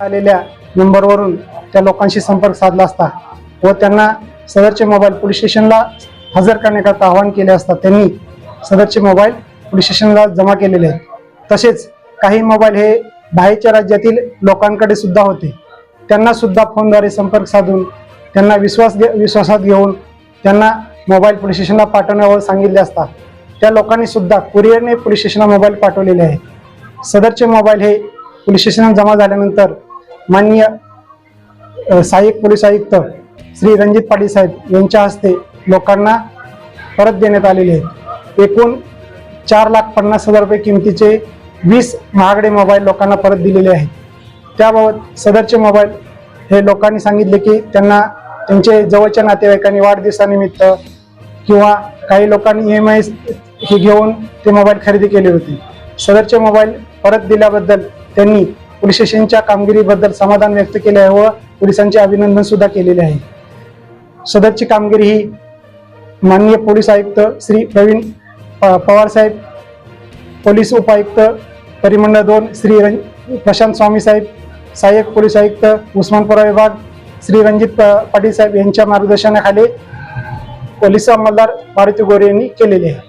आलेल्या नंबरवरून त्या लोकांशी संपर्क साधला असता व त्यांना सदरचे मोबाईल पोलीस स्टेशनला हजर करण्याकरता आवाहन केले असता त्यांनी सदरचे मोबाईल पोलीस स्टेशनला जमा केलेले. आहेत तसेच काही मोबाईल हे बाहेरच्या राज्यातील लोकांकडे सुद्धा होते. त्यांना सुद्धा फोनद्वारे संपर्क साधून त्यांना विश्वास घे विश्वासात घेऊन त्यांना मोबाईल पोलीस स्टेशनला पाठवण्यावर सांगितले असता त्या लोकांनी सुद्धा कुरिअरने पोलीस स्टेशनला मोबाईल पाठवलेले आहे. सदरचे मोबाईल हे पोलीस स्टेशनला जमा झाल्यानंतर माननीय सहाय्यक पोलीस आयुक्त श्री रणजित पाटील साहेब यांच्या हस्ते लोकांना परत देण्यात आलेले आहेत एकूण चार लाख पन्नास हजार रुपये किमतीचे वीस महागडे मोबाईल लोकांना परत दिलेले आहेत. त्याबाबत सदरचे मोबाईल हे लोकांनी सांगितले की त्यांना त्यांचे जवळच्या नातेवाईकांनी वाढदिवसानिमित्त किंवा काही लोकांनी ई एम आय हे घेऊन ते मोबाईल खरेदी केले होते. सदरचे मोबाईल परत दिल्याबद्दल त्यांनी पोलीस स्टेशनच्या कामगिरीबद्दल समाधान व्यक्त केले आहे व पोलिसांचे अभिनंदन सुद्धा केलेले आहे. सदरची कामगिरी ही माननीय पोलीस आयुक्त श्री प्रवीण प- पवार साहेब पोलीस उपायुक्त परिमंडळ दोन श्री प्रशांत स्वामी साहेब सहाय्यक पोलीस आयुक्त उस्मानपुरा विभाग श्री रणजित पाटील साहेब यांच्या मार्गदर्शनाखाली पोलीस अंमलदार मारुती गोरे यांनी केलेले आहे.